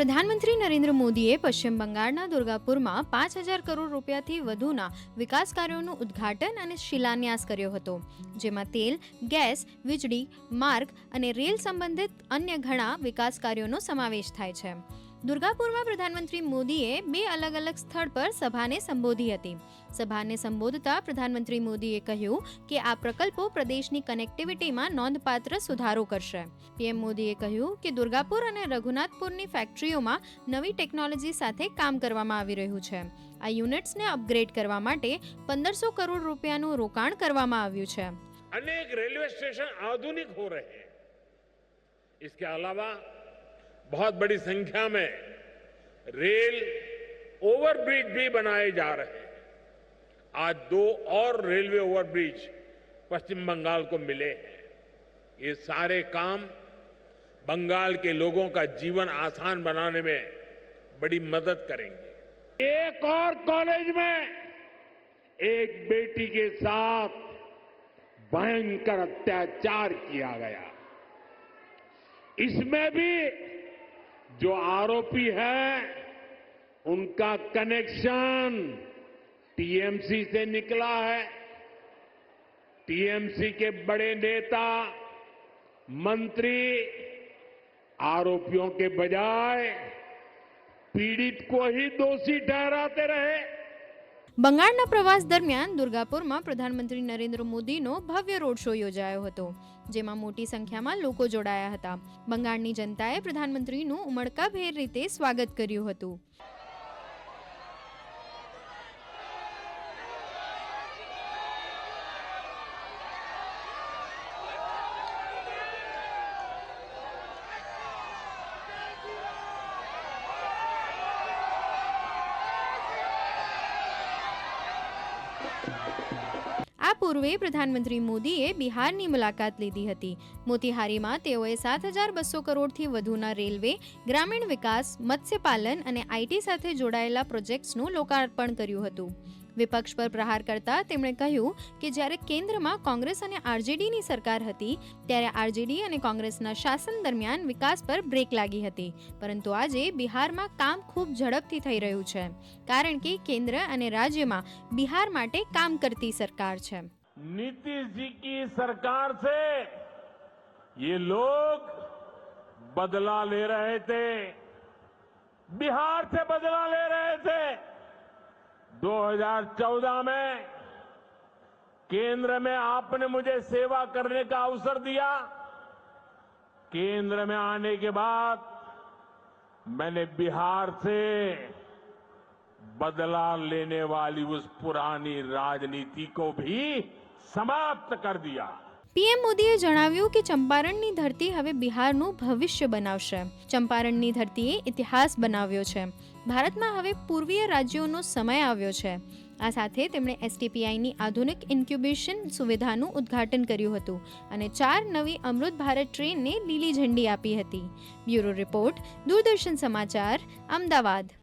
પ્રધાનમંત્રી નરેન્દ્ર મોદીએ પશ્ચિમ બંગાળના દુર્ગાપુરમાં પાંચ હજાર કરોડ રૂપિયાથી વધુના વિકાસ કાર્યોનું ઉદ્ઘાટન અને શિલાન્યાસ કર્યો હતો, જેમાં તેલ, ગેસ, વીજળી, માર્ગ અને રેલ સંબંધિત અન્ય ઘણા વિકાસ કાર્યોનો સમાવેશ થાય છે. દુર્ગાપુરમાં પ્રધાનમંત્રી મોદીએ બે અલગ અલગ સ્થળ પર સભાને સંબોધી હતી સભાને સંબોધતા પ્રધાનમંત્રી મોદીએ કહ્યું કે આ પ્રકલ્પો પ્રદેશની કનેક્ટિવિટીમાં નોંધપાત્ર સુધારો કરશે પીએમ મોદીએ કહ્યું કે દુર્ગાપુર અને રઘુનાથપુરની ફેક્ટરીઓમાં નવી ટેકનોલોજી સાથે કામ કરવામાં આવી રહ્યું છે આ યુનિટ્સને અપગ્રેડ કરવા માટે પંદરસો કરોડ રૂપિયાનું રોકાણ કરવામાં આવ્યું છે अनेक रेलवे स्टेशन आधुनिक हो रहे हैं इसके अलावा बहुत बड़ी संख्या में रेल ओवरब्रिज भी बनाए जा रहे हैं। आज दो और रेलवे ओवरब्रिज पश्चिम बंगाल को मिले हैं। ये सारे काम बंगाल के लोगों का जीवन आसान बनाने में बड़ी मदद करेंगे। एक और कॉलेज में एक बेटी के साथ भयंकर अत्याचार किया गया। इसमें भी जो आरोपी है, उनका कनेक्शन टीएमसी से निकला है। टीएमसी के बड़े नेता, मंत्री, आरोपियों के बजाय पीड़ित को ही दोषी ठहराते रहे। બંગાળના પ્રવાસ દરમિયાન દુર્ગાપુરમાં પ્રધાનમંત્રી નરેન્દ્ર મોદીનો ભવ્ય રોડ શો યોજાયો હતો, જેમાં મોટી સંખ્યામાં લોકો જોડાયા હતા. બંગાળની જનતાએ પ્રધાનમંત્રીનું ઉમળકાભેર રીતે સ્વાગત કર્યું હતું. પૂર્વે પ્રધાનમંત્રી મોદીએ બિહારની મુલાકાત લીધી હતી. મોતીહારીમાં તેઓએ સાત હજાર બસો કરોડથી વધુના રેલવે, ગ્રામીણ વિકાસ, મત્સ્યપાલન અને આઈટી સાથે જોડાયેલા પ્રોજેક્ટ્સનું લોકાર્પણ કર્યું હતું. વિપક્ષ પર પ્રહાર કરતા તેમણે કહ્યું કે જ્યારે કેન્દ્રમાં કોંગ્રેસ અને આરજેડીની સરકાર હતી ત્યારે આરજેડી અને કોંગ્રેસના શાસન દરમિયાન વિકાસ પર બ્રેક લાગી હતી પરંતુ આજે બિહારમાં કામ ખૂબ ઝડપથી થઈ રહ્યું છે કારણ કે કેન્દ્ર અને રાજ્યમાં બિહાર માટે કામ કરતી સરકાર છે नीतीश जी की सरकार से ये लोग बदला ले रहे थे बिहार से बदला ले रहे थे 2014 में केंद्र में आपने मुझे सेवा करने का अवसर दिया। केंद्र में आने के बाद मैंने बिहार से बदला लेने वाली उस पुरानी राजनीति को भी समाप्त कर दिया। પીએમ મોદીએ જણાવ્યું કે ચંપારણની ધરતી હવે બિહારનું ભવિષ્ય બનાવશે. ચંપારણની ધરતીએ ઇતિહાસ બનાવ્યો છે. ભારતમાં હવે પૂર્વીય રાજ્યોનો સમય આવ્યો છે. આ સાથે તેમણે એસટીપીઆઈની આધુનિક ઇન્ક્યુબેશન સુવિધાનું ઉદ્ઘાટન કર્યું હતું અને ચાર નવી અમૃત ભારત ટ્રેનને લીલી ઝંડી આપી હતી. બ્યુરો રિપોર્ટ, દૂરદર્શન સમાચાર, અમદાવાદ.